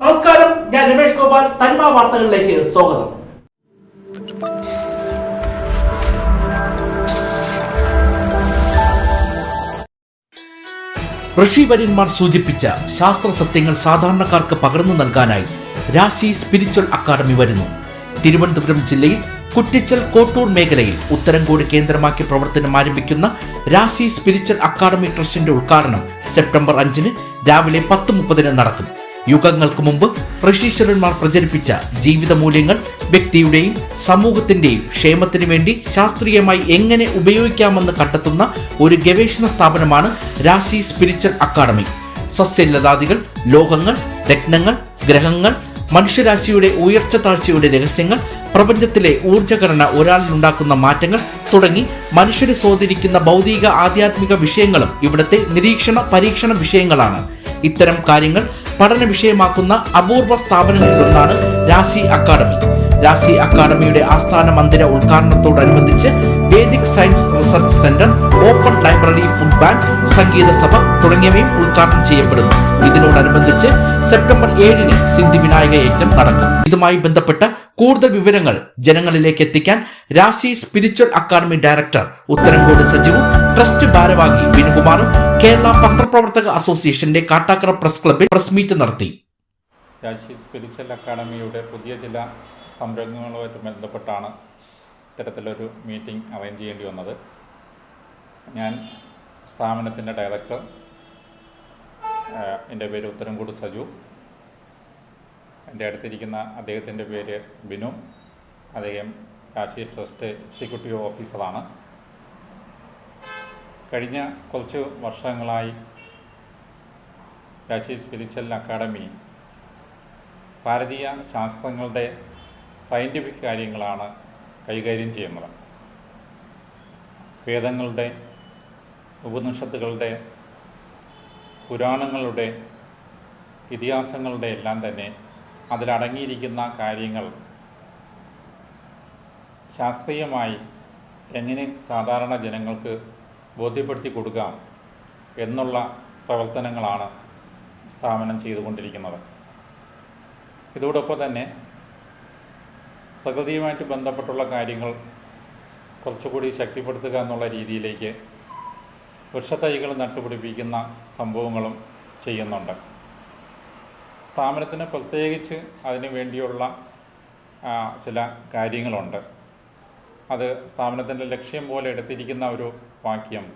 നമസ്കാരം ഞാൻ രമേഷ് ഗോപാൽ തനിമ വാർത്തകളിലേക്ക് സ്വാഗതം. ഋഷിവര്യന്മാർ സൂചിപ്പിച്ച ശാസ്ത്ര സത്യങ്ങൾ സാധാരണക്കാർക്ക് പകർന്നു നൽകാനായി രാശി സ്പിരിച്വൽ അക്കാദമി വരുന്നു. തിരുവനന്തപുരം ജില്ലയിൽ കുറ്റിച്ചൽ കോട്ടൂർ മേഖലയിൽ ഉത്തരംകോട് കേന്ദ്രമാക്കി പ്രവർത്തനം ആരംഭിക്കുന്ന രാശി സ്പിരിച്വൽ അക്കാദമി ട്രസ്റ്റിന്റെ ഉദ്ഘാടനം സെപ്റ്റംബർ അഞ്ചിന് രാവിലെ പത്ത് മുപ്പതിന് നടക്കും. യുഗങ്ങൾക്ക് മുമ്പ് ഋഷീശ്വരന്മാർ പ്രചരിപ്പിച്ച ജീവിത മൂല്യങ്ങൾ വ്യക്തിയുടെയും സമൂഹത്തിന്റെയും ക്ഷേമത്തിനു വേണ്ടി ശാസ്ത്രീയമായി എങ്ങനെ ഉപയോഗിക്കാമെന്ന് കണ്ടെത്തുന്ന ഒരു ഗവേഷണ സ്ഥാപനമാണ് രാശി സ്പിരിച്വൽ അക്കാദമി സസ്യലതാദികൾ ലോകങ്ങൾ രത്നങ്ങൾ ഗ്രഹങ്ങൾ മനുഷ്യരാശിയുടെ ഉയർച്ച താഴ്ചയുടെ രഹസ്യങ്ങൾ പ്രപഞ്ചത്തിലെ ഊർജഘടന ഒരാളിലുണ്ടാക്കുന്ന മാറ്റങ്ങൾ തുടങ്ങി മനുഷ്യരെ സ്വാധീനിക്കുന്ന ഭൗതിക ആധ്യാത്മിക വിഷയങ്ങളും ഇവിടുത്തെ നിരീക്ഷണ പരീക്ഷണ വിഷയങ്ങളാണ്. ഇത്തരം കാര്യങ്ങൾ പഠന വിഷയമാക്കുന്ന അപൂർവ സ്ഥാപനങ്ങളിലൊന്നാണ് രാശി അക്കാദമി. രാശി അക്കാദമിയുടെ ആസ്ഥാന മന്ദിര ഉദ്ഘാടനത്തോടനുബന്ധിച്ച് Vedic science research centre open library food bank സംഗീത സഭ തുടങ്ങിയവയും ഉദ്ഘാടനം ചെയ്യപ്പെടുന്നു. ഇതിനോടനുബന്ധിച്ച് സെപ്റ്റംബർ ഏഴിന് സിന്ധി വിനായക യജ്ഞം നടക്കും. ഇതുമായി ബന്ധപ്പെട്ട കൂടുതൽ വിവരങ്ങൾ ജനങ്ങളിലേക്ക് എത്തിക്കാൻ Rashi spiritual academy director Utharankode സജീവും trust ഭാരവാഹി വിനുകുമാറും കേരള പത്രപ്രവർത്തക അസോസിയേഷന്റെ കാട്ടാക്കട പ്രസ് ക്ലബിൽ പ്രസ് മീറ്റ് നടത്തി. രാശി സ്പിരിച്വൽ അക്കാദമിയുടെ പുതിയ ചില സംരംഭങ്ങളുമായിട്ട് ബന്ധപ്പെട്ടാണ് ഇത്തരത്തിലൊരു മീറ്റിംഗ് അറേഞ്ച് ചെയ്യേണ്ടി വന്നത്. ഞാൻ സ്ഥാപനത്തിന്റെ ഡയറക്ടർ എന്റെ പേര് ഉത്തരംകൂട് സജു. എന്റെ അടുത്തിരിക്കുന്ന അദ്ദേഹത്തിന്റെ പേര് ബിനു. അദ്ദേഹം രാശി ട്രസ്റ്റ് എക്സിക്യൂട്ടീവ് ഓഫീസറാണ്. കഴിഞ്ഞ കുറച്ച് വർഷങ്ങളായി രാശി സ്പിരിച്വൽ അക്കാഡമി ഭാരതീയ ശാസ്ത്രങ്ങളുടെ സയന്റിഫിക് കാര്യങ്ങളാണ് കൈകാര്യം ചെയ്യുന്നത്. വേദങ്ങളുടെ ഉപനിഷത്തുകളുടെ പുരാണങ്ങളുടെ ഇതിഹാസങ്ങളുടെ എല്ലാം തന്നെ അതിലടങ്ങിയിരിക്കുന്ന കാര്യങ്ങൾ ശാസ്ത്രീയമായി എങ്ങനെ സാധാരണ ജനങ്ങൾക്ക് ബോധ്യപ്പെടുത്തി കൊടുക്കാം എന്നുള്ള പ്രവർത്തനങ്ങളാണ് സ്ഥാപനം ചെയ്തുകൊണ്ടിരിക്കുന്നത്. ഇതോടൊപ്പം തന്നെ പ്രകൃതിയുമായിട്ട് ബന്ധപ്പെട്ടുള്ള കാര്യങ്ങൾ കുറച്ചുകൂടി ശക്തിപ്പെടുത്തുക എന്നുള്ള രീതിയിലേക്ക് വൃക്ഷത്തൈകൾ നട്ടുപിടിപ്പിക്കുന്ന സംഭവങ്ങളും ചെയ്യുന്നുണ്ട്. സ്ഥാപനത്തിന് പ്രത്യേകിച്ച് അതിനു വേണ്ടിയുള്ള ചില കാര്യങ്ങളുണ്ട്. അത് സ്ഥാപനത്തിന്റെ ലക്ഷ്യം പോലെ എടുത്തിരിക്കുന്ന ഒരു വാക്യം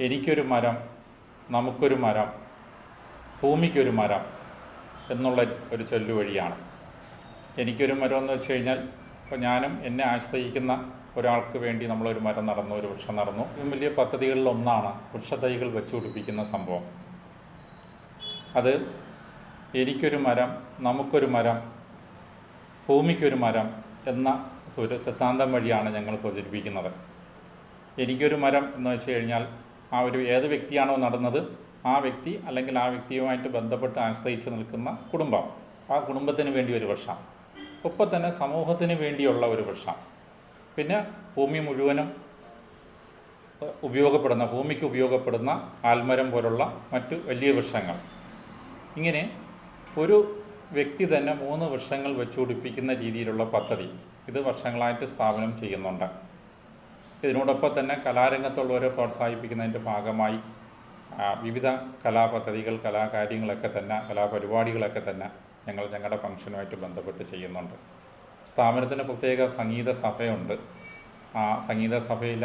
എനിക്കൊരു മരം നമുക്കൊരു മരം ഭൂമിക്കൊരു മരം എന്നുള്ള ഒരു ചൊല്ലുവഴിയാണ്. എനിക്കൊരു മരം എന്ന് വെച്ച് കഴിഞ്ഞാൽ ഇപ്പോൾ ഞാനും എന്നെ ആശ്രയിക്കുന്ന ഒരാൾക്ക് വേണ്ടി നമ്മളൊരു മരം നടന്നു ഒരു വൃക്ഷം നടന്നു. വലിയ പദ്ധതികളിൽ ഒന്നാണ് വൃക്ഷത്തൈകൾ വെച്ചുപിടിപ്പിക്കുന്ന സംഭവം. അത് എനിക്കൊരു മരം നമുക്കൊരു മരം ഭൂമിക്കൊരു മരം എന്ന സൂര്യ സിദ്ധാന്തം വഴിയാണ് ഞങ്ങൾ പ്രചരിപ്പിക്കുന്നത്. എനിക്കൊരു മരം എന്ന് വെച്ച് കഴിഞ്ഞാൽ ആ ഒരു ഏത് വ്യക്തിയാണോ നടന്നത് ആ വ്യക്തി അല്ലെങ്കിൽ ആ വ്യക്തിയുമായിട്ട് ബന്ധപ്പെട്ട് ആശ്രയിച്ച് നിൽക്കുന്ന കുടുംബം. ആ കുടുംബത്തിന് വേണ്ടി ഒരു വൃക്ഷം. ഒപ്പം തന്നെ സമൂഹത്തിന് വേണ്ടിയുള്ള ഒരു വൃക്ഷം. പിന്നെ ഭൂമി മുഴുവനും ഉപയോഗപ്പെടുന്ന ഭൂമിക്ക് ഉപയോഗപ്പെടുന്ന ആൽമരം പോലുള്ള മറ്റു വലിയ വൃക്ഷങ്ങൾ. ഇങ്ങനെ ഒരു വ്യക്തി തന്നെ മൂന്ന് വൃക്ഷങ്ങൾ വെച്ചുപിടിപ്പിക്കുന്ന രീതിയിലുള്ള പദ്ധതി ഇത് വർഷങ്ങളായിട്ട് സ്ഥാപനം ചെയ്യുന്നുണ്ട്. ഇതിനോടൊപ്പം തന്നെ കലാരംഗത്തുള്ളവരെ പ്രോത്സാഹിപ്പിക്കുന്നതിന്റെ ഭാഗമായി വിവിധ കലാപദ്ധതികൾ കലാകാര്യങ്ങളൊക്കെ തന്നെ കലാപരിപാടികളൊക്കെ തന്നെ ഞങ്ങൾ ഞങ്ങളുടെ ഫംഗ്ഷനുമായിട്ട് ബന്ധപ്പെട്ട് ചെയ്യുന്നുണ്ട്. സ്ഥാപനത്തിന് പ്രത്യേക സംഗീത സഭയുണ്ട്. ആ സംഗീത സഭയിൽ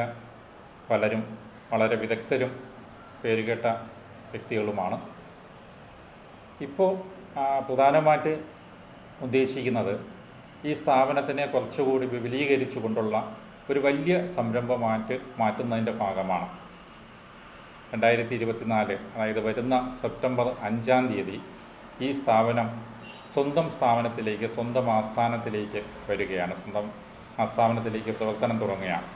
പലരും വളരെ വിദഗ്ധരും പേരുകേട്ട വ്യക്തികളുമാണ്. ഇപ്പോൾ പ്രധാനമായിട്ട് ഉദ്ദേശിക്കുന്നത് ഈ സ്ഥാപനത്തിനെ കുറച്ചുകൂടി വിപുലീകരിച്ചു കൊണ്ടുള്ള ഒരു വലിയ സംരംഭമായിട്ട് മാറ്റുന്നതിന്റെ ഭാഗമാണ്. രണ്ടായിരത്തി ഇരുപത്തിനാല് അതായത് വരുന്ന സെപ്റ്റംബർ അഞ്ചാം തീയതി ഈ സ്ഥാപനം സ്വന്തം സ്ഥാപനത്തിലേക്ക് സ്വന്തം ആസ്ഥാനത്തിലേക്ക് വരികയാണ്. സ്വന്തം ആസ്ഥാപനത്തിലേക്ക് പ്രവർത്തനം തുടങ്ങുകയാണ്.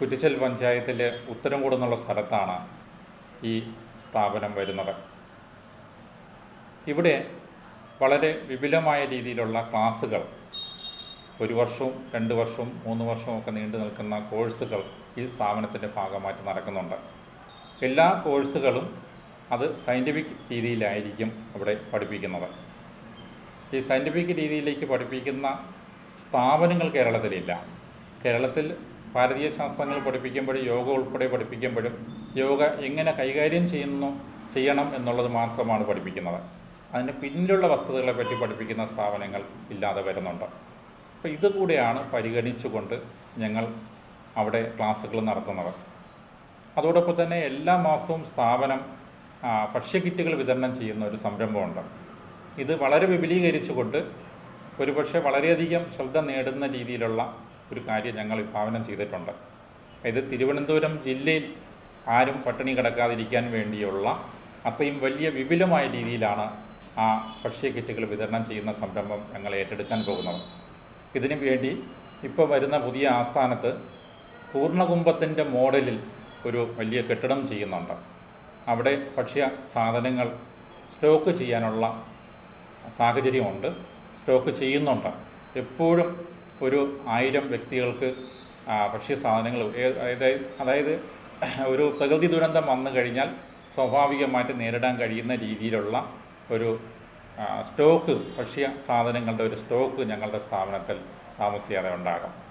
കുറ്റിച്ചൽ പഞ്ചായത്തിൽ ഉത്തരംകൂട് എന്നുള്ള സ്ഥലത്താണ് ഈ സ്ഥാപനം വരുന്നത്. ഇവിടെ വളരെ വിപുലമായ രീതിയിലുള്ള ക്ലാസ്സുകൾ ഒരു വർഷവും രണ്ട് വർഷവും മൂന്ന് വർഷവും ഒക്കെ നീണ്ടു നിൽക്കുന്ന കോഴ്സുകൾ ഈ സ്ഥാപനത്തിന്റെ ഭാഗമായിട്ട് നടക്കുന്നുണ്ട്. എല്ലാ കോഴ്സുകളും അത് സയന്റിഫിക് രീതിയിലായിരിക്കും അവിടെ പഠിപ്പിക്കുന്നത്. ഈ സയന്റിഫിക് രീതിയിലേക്ക് പഠിപ്പിക്കുന്ന സ്ഥാപനങ്ങൾ കേരളത്തിലില്ല. കേരളത്തിൽ ഭാരതീയ ശാസ്ത്രങ്ങൾ പഠിപ്പിക്കുമ്പോഴും യോഗ ഉൾപ്പെടെ പഠിപ്പിക്കുമ്പോഴും യോഗ എങ്ങനെ കൈകാര്യം ചെയ്യുന്നു ചെയ്യണം എന്നുള്ളത് മാത്രമാണ് പഠിപ്പിക്കുന്നത്. അതിന് പിന്നിലുള്ള വസ്തുതകളെ പറ്റി പഠിപ്പിക്കുന്ന സ്ഥാപനങ്ങൾ ഇല്ലാതെ വരുന്നുണ്ട്. അപ്പോൾ ഇതുകൂടെയാണ് പരിഗണിച്ചുകൊണ്ട് ഞങ്ങൾ അവിടെ ക്ലാസ്സുകൾ നടത്തുന്നത്. അതോടൊപ്പം തന്നെ എല്ലാ മാസവും സ്ഥാപനം ഭക്ഷ്യക്കിറ്റുകൾ വിതരണം ചെയ്യുന്ന ഒരു സംരംഭമുണ്ട്. ഇത് വളരെ വിപുലീകരിച്ചുകൊണ്ട് ഒരുപക്ഷെ വളരെയധികം ശ്രദ്ധ നേടുന്ന രീതിയിലുള്ള ഒരു കാര്യം ഞങ്ങൾ വിഭാവനം ചെയ്തിട്ടുണ്ട്. ഇത് തിരുവനന്തപുരം ജില്ലയിൽ ആരും പട്ടിണി കിടക്കാതിരിക്കാൻ വേണ്ടിയുള്ള അത്രയും വലിയ വിപുലമായ രീതിയിലാണ് ആ ഭക്ഷ്യക്കിറ്റുകൾ വിതരണം ചെയ്യുന്ന സംരംഭം ഞങ്ങൾ ഏറ്റെടുക്കാൻ പോകുന്നത്. ഇതിനു വേണ്ടി ഇപ്പോൾ വരുന്ന പുതിയ ആസ്ഥാനത്ത് പൂർണകുംഭത്തിന്റെ മോഡലിൽ ഒരു വലിയ കെട്ടിടം ചെയ്യുന്നുണ്ട്. അവിടെ ഭക്ഷ്യ സാധനങ്ങൾ സ്റ്റോക്ക് ചെയ്യാനുള്ള സാഹചര്യമുണ്ട്. സ്റ്റോക്ക് ചെയ്യുന്നുണ്ട്. എപ്പോഴും ഒരു ആയിരം വ്യക്തികൾക്ക് ഭക്ഷ്യ സാധനങ്ങൾ അതായത് ഒരു പ്രകൃതി ദുരന്തം വന്നു കഴിഞ്ഞാൽ സ്വാഭാവികമായിട്ട് നേരിടാൻ കഴിയുന്ന രീതിയിലുള്ള ഒരു സ്റ്റോക്ക് ഭക്ഷ്യ സാധനങ്ങളുടെ ഒരു സ്റ്റോക്ക് ഞങ്ങളുടെ സ്ഥാപനത്തിൽ താമസിയാതെ ഉണ്ടാകും.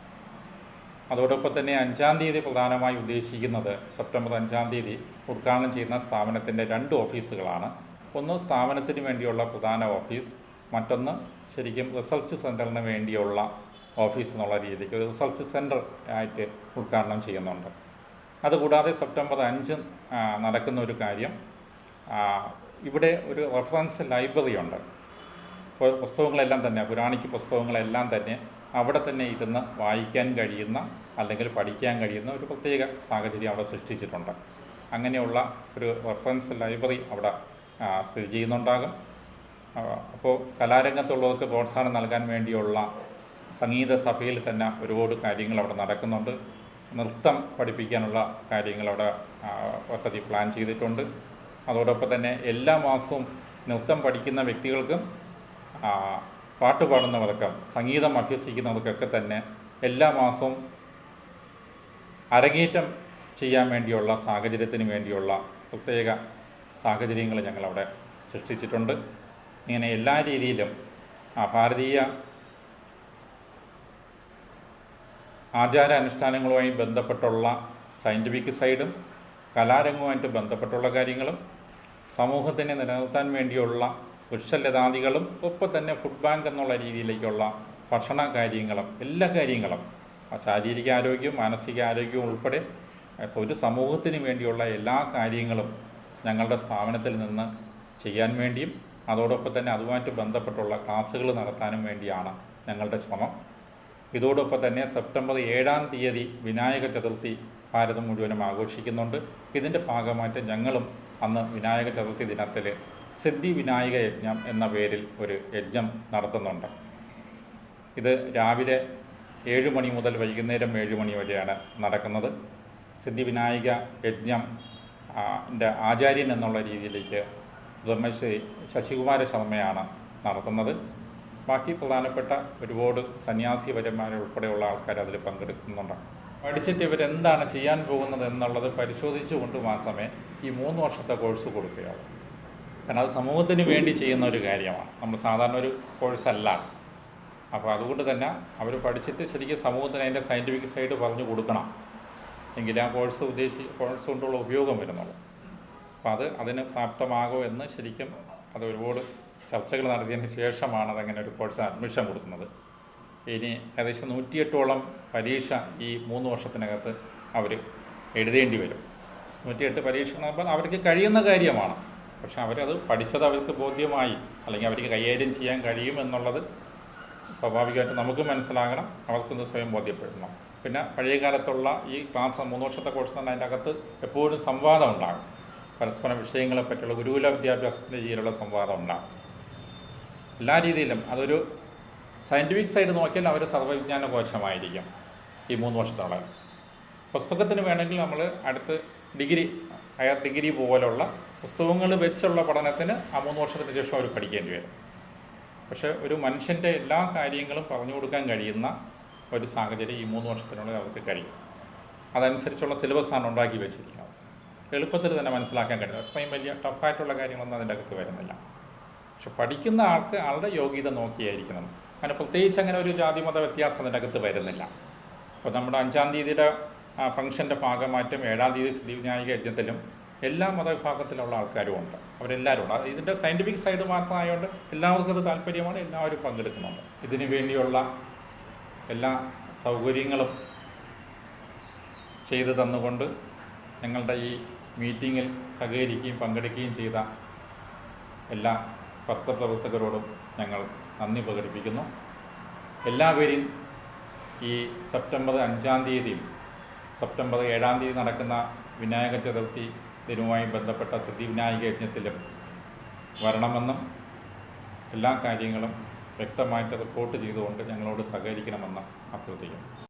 അതോടൊപ്പം തന്നെ അഞ്ചാം തീയതി പ്രധാനമായി ഉദ്ദേശിക്കുന്നത് സെപ്റ്റംബർ അഞ്ചാം തീയതി ഉദ്ഘാടനം ചെയ്യുന്ന സ്ഥാപനത്തിന്റെ രണ്ട് ഓഫീസുകളാണ്. ഒന്ന് സ്ഥാപനത്തിന് വേണ്ടിയുള്ള പ്രധാന ഓഫീസ് മറ്റൊന്ന് ശരിക്കും റിസർച്ച് സെന്ററിന് വേണ്ടിയുള്ള ഓഫീസ് എന്നുള്ള രീതിക്ക് ഒരു റിസർച്ച് സെന്റർ ആയിട്ട് ഉദ്ഘാടനം ചെയ്യുന്നുണ്ട്. അതുകൂടാതെ സെപ്റ്റംബർ അഞ്ച് നടക്കുന്ന ഒരു കാര്യം ഇവിടെ ഒരു റെഫറൻസ് ലൈബ്രറി ഉണ്ട് പുസ്തകങ്ങളെല്ലാം തന്നെ പുരാണിക്ക് പുസ്തകങ്ങളെല്ലാം തന്നെ അവിടെ തന്നെ ഇരുന്ന് വായിക്കാൻ കഴിയുന്ന അല്ലെങ്കിൽ പഠിക്കാൻ കഴിയുന്ന ഒരു പ്രത്യേക സാഹചര്യം അവിടെ സൃഷ്ടിച്ചിട്ടുണ്ട്. അങ്ങനെയുള്ള ഒരു റെഫറൻസ് ലൈബ്രറി അവിടെ സ്ഥിതി ചെയ്യുന്നുണ്ടാകും. അപ്പോൾ കലാരംഗത്തുള്ളവർക്ക് പ്രോത്സാഹനം നൽകാൻ വേണ്ടിയുള്ള സംഗീത സഭയിൽ തന്നെ ഒരുപാട് കാര്യങ്ങൾ അവിടെ നടക്കുന്നുണ്ട്. നൃത്തം പഠിപ്പിക്കാനുള്ള കാര്യങ്ങൾ അവിടെ പദ്ധതി പ്ലാൻ ചെയ്തിട്ടുണ്ട്. അതോടൊപ്പം തന്നെ എല്ലാ മാസവും നൃത്തം പഠിക്കുന്ന വ്യക്തികൾക്കും പാട്ട് പാടുന്നവർക്കും സംഗീതം അഭ്യസിക്കുന്നവർക്കൊക്കെ തന്നെ എല്ലാ മാസവും അരങ്ങേറ്റം ചെയ്യാൻ വേണ്ടിയുള്ള സാഹചര്യത്തിന് വേണ്ടിയുള്ള പ്രത്യേക സാഹചര്യങ്ങൾ ഞങ്ങളവിടെ സൃഷ്ടിച്ചിട്ടുണ്ട്. ഇങ്ങനെ എല്ലാ രീതിയിലും ആ ഭാരതീയ ആചാര അനുഷ്ഠാനങ്ങളുമായി ബന്ധപ്പെട്ടുള്ള സയന്റിഫിക് സൈഡും കലാരംഗവുമായിട്ട് ബന്ധപ്പെട്ടുള്ള കാര്യങ്ങളും സമൂഹത്തിനെ നിലനിർത്താൻ വേണ്ടിയുള്ള വൃക്ഷലതാദികളും ഒപ്പം തന്നെ ഫുഡ് ബാങ്ക് എന്നുള്ള രീതിയിലേക്കുള്ള ഭക്ഷണ കാര്യങ്ങളും എല്ലാ കാര്യങ്ങളും ശാരീരിക ആരോഗ്യവും മാനസിക ആരോഗ്യവും ഉൾപ്പെടെ ഒരു സമൂഹത്തിന് വേണ്ടിയുള്ള എല്ലാ കാര്യങ്ങളും ഞങ്ങളുടെ സ്ഥാപനത്തിൽ നിന്ന് ചെയ്യാൻ വേണ്ടിയും അതോടൊപ്പം തന്നെ അതുമായിട്ട് ബന്ധപ്പെട്ടുള്ള ക്ലാസ്സുകൾ നടത്താനും വേണ്ടിയാണ് ഞങ്ങളുടെ ശ്രമം. ഇതോടൊപ്പം തന്നെ സെപ്റ്റംബർ ഏഴാം തീയതി വിനായക ചതുർത്ഥി ഭാരതം മുഴുവനും ആഘോഷിക്കുന്നുണ്ട്. ഇതിന്റെ ഭാഗമായിട്ട് ഞങ്ങളും അന്ന് വിനായക ചതുർത്ഥി ദിനത്തിൽ സിദ്ധി വിനായക യജ്ഞം എന്ന പേരിൽ ഒരു യജ്ഞം നടത്തുന്നുണ്ട്. ഇത് രാവിലെ ഏഴ് മണി മുതൽ വൈകുന്നേരം ഏഴ് മണി വരെയാണ് നടക്കുന്നത്. സിദ്ധി വിനായക യജ്ഞം ആചാര്യൻ എന്നുള്ള രീതിയിലേക്ക് ബ്രഹ്മശ്രീ ശശികുമാര ശർമ്മയാണ് നടത്തുന്നത്. ബാക്കി പ്രധാനപ്പെട്ട ഒരുപാട് സന്യാസിപരന്മാർ ഉൾപ്പെടെയുള്ള ആൾക്കാർ അതിൽ പങ്കെടുക്കുന്നുണ്ട്. പഠിച്ചിട്ട് ഇവരെന്താണ് ചെയ്യാൻ പോകുന്നത് എന്നുള്ളത് പരിശോധിച്ചുകൊണ്ട് മാത്രമേ ഈ മൂന്ന് വർഷത്തെ കോഴ്സ് കൊടുക്കുകയുള്ളൂ. കാരണം അത് സമൂഹത്തിന് വേണ്ടി ചെയ്യുന്ന ഒരു കാര്യമാണ്. നമ്മൾ സാധാരണ ഒരു കോഴ്സല്ല അപ്പോൾ അതുകൊണ്ട് തന്നെ അവർ പഠിച്ചിട്ട് ശരിക്കും സമൂഹത്തിന് അതിന്റെ സയന്റിഫിക് സൈഡ് പറഞ്ഞു കൊടുക്കണം. എങ്കിൽ ആ കോഴ്സ് ഉദ്ദേശി കോഴ്സ് കൊണ്ടുള്ള ഉപയോഗം വരുന്നുള്ളൂ. അപ്പം അത് അതിന് പ്രാപ്തമാകോ എന്ന് ശരിക്കും അത് ഒരുപാട് ചർച്ചകൾ നടത്തിയതിന് ശേഷമാണ് അതങ്ങനെ ഒരു കോഴ്സ് അഡ്മിഷൻ കൊടുക്കുന്നത്. ഇനി ഏകദേശം നൂറ്റിയെട്ടോളം പരീക്ഷ ഈ മൂന്ന് വർഷത്തിനകത്ത് അവർ എഴുതേണ്ടി വരും. നൂറ്റിയെട്ട് പരീക്ഷ എന്ന് പറയുമ്പോൾ അവർക്ക് കഴിയുന്ന കാര്യമാണ്. പക്ഷെ അവരത് പഠിച്ചത് അവർക്ക് ബോധ്യമായി. അല്ലെങ്കിൽ അവർക്ക് കൈകാര്യം ചെയ്യാൻ കഴിയും എന്നുള്ളത് സ്വാഭാവികമായിട്ട് നമുക്ക് മനസ്സിലാകണം. അവർക്കൊന്ന് സ്വയം ബോധ്യപ്പെടണം. പിന്നെ പഴയ കാലത്തുള്ള ഈ ക്ലാസ് മൂന്ന് വർഷത്തെ കോഴ്സ് തന്നെ അതിന്റെ അകത്ത് എപ്പോഴും സംവാദം ഉണ്ടാകും. പരസ്പരം വിഷയങ്ങളെ പറ്റിയുള്ള ഗുരുകുല വിദ്യാഭ്യാസത്തിന്റെ രീതിയിലുള്ള സംവാദം ഉണ്ടാകും. എല്ലാ രീതിയിലും അതൊരു സയന്റിഫിക് സൈഡ് നോക്കിയാൽ അവർ സർവവിജ്ഞാന കോശമായിരിക്കും ഈ മൂന്ന് വർഷത്തോളം. പുസ്തകത്തിന് വേണമെങ്കിൽ നമ്മൾ അടുത്ത് ഡിഗ്രി ഹയർ ഡിഗ്രി പോലുള്ള പുസ്തകങ്ങൾ വെച്ചുള്ള പഠനത്തിന് ആ മൂന്ന് വർഷത്തിന് ശേഷം അവർ പഠിക്കേണ്ടി വരും. പക്ഷെ ഒരു മനുഷ്യന്റെ എല്ലാ കാര്യങ്ങളും പറഞ്ഞു കൊടുക്കാൻ കഴിയുന്ന ഒരു സാഹചര്യം ഈ മൂന്ന് വർഷത്തിനുള്ളിൽ അവർക്ക് കഴിയും. അതനുസരിച്ചുള്ള സിലബസാണ് ഉണ്ടാക്കി വെച്ചിരിക്കുന്നത്. എളുപ്പത്തിൽ തന്നെ മനസ്സിലാക്കാൻ കഴിയും. അത്രയും വലിയ ടഫായിട്ടുള്ള കാര്യങ്ങളൊന്നും അതിന്റെ അകത്ത് വരുന്നില്ല. പക്ഷെ പഠിക്കുന്ന ആൾക്ക് ആളുടെ യോഗ്യത നോക്കിയായിരിക്കണം. അങ്ങനെ പ്രത്യേകിച്ച് അങ്ങനെ ഒരു ജാതി മത വ്യത്യാസം അതിന്റെ അകത്ത് വരുന്നില്ല. അപ്പോൾ നമ്മുടെ അഞ്ചാം തീയതിയുടെ ഫംഗ്ഷന്റെ ഭാഗമായിട്ടും ഏഴാം തീയതി ശ്രീവിനായക യജ്ഞത്തിലും എല്ലാ മതവിഭാഗത്തിലുള്ള ആൾക്കാരും ഉണ്ട്. അവരെല്ലാവരും ഉണ്ട്. ഇതിന്റെ സയന്റിഫിക് സൈഡ് മാത്രമായതുകൊണ്ട് എല്ലാവർക്കും അത് താല്പര്യമാണ്. എല്ലാവരും പങ്കെടുക്കുന്നുണ്ട്. ഇതിനു വേണ്ടിയുള്ള എല്ലാ സൗകര്യങ്ങളും ചെയ്തു തന്നുകൊണ്ട് ഞങ്ങളുടെ ഈ മീറ്റിങ്ങിൽ സഹകരിക്കുകയും പങ്കെടുക്കുകയും ചെയ്ത എല്ലാ പത്രപ്രവർത്തകരോടും ഞങ്ങൾ നന്ദി പ്രകടിപ്പിക്കുന്നു. എല്ലാവരെയും ഈ സെപ്റ്റംബർ അഞ്ചാം തീയതിയും സെപ്റ്റംബർ ഏഴാം തീയതി നടക്കുന്ന വിനായക ചതുർത്ഥി ദിനവുമായി ബന്ധപ്പെട്ട സിദ്ധിവിനായക യജ്ഞത്തിലും വരണമെന്നും എല്ലാ കാര്യങ്ങളും വ്യക്തമായിട്ട് റിപ്പോർട്ട് ചെയ്തുകൊണ്ട് ഞങ്ങളോട് സഹകരിക്കണമെന്ന് അഭ്യർത്ഥിക്കുന്നു.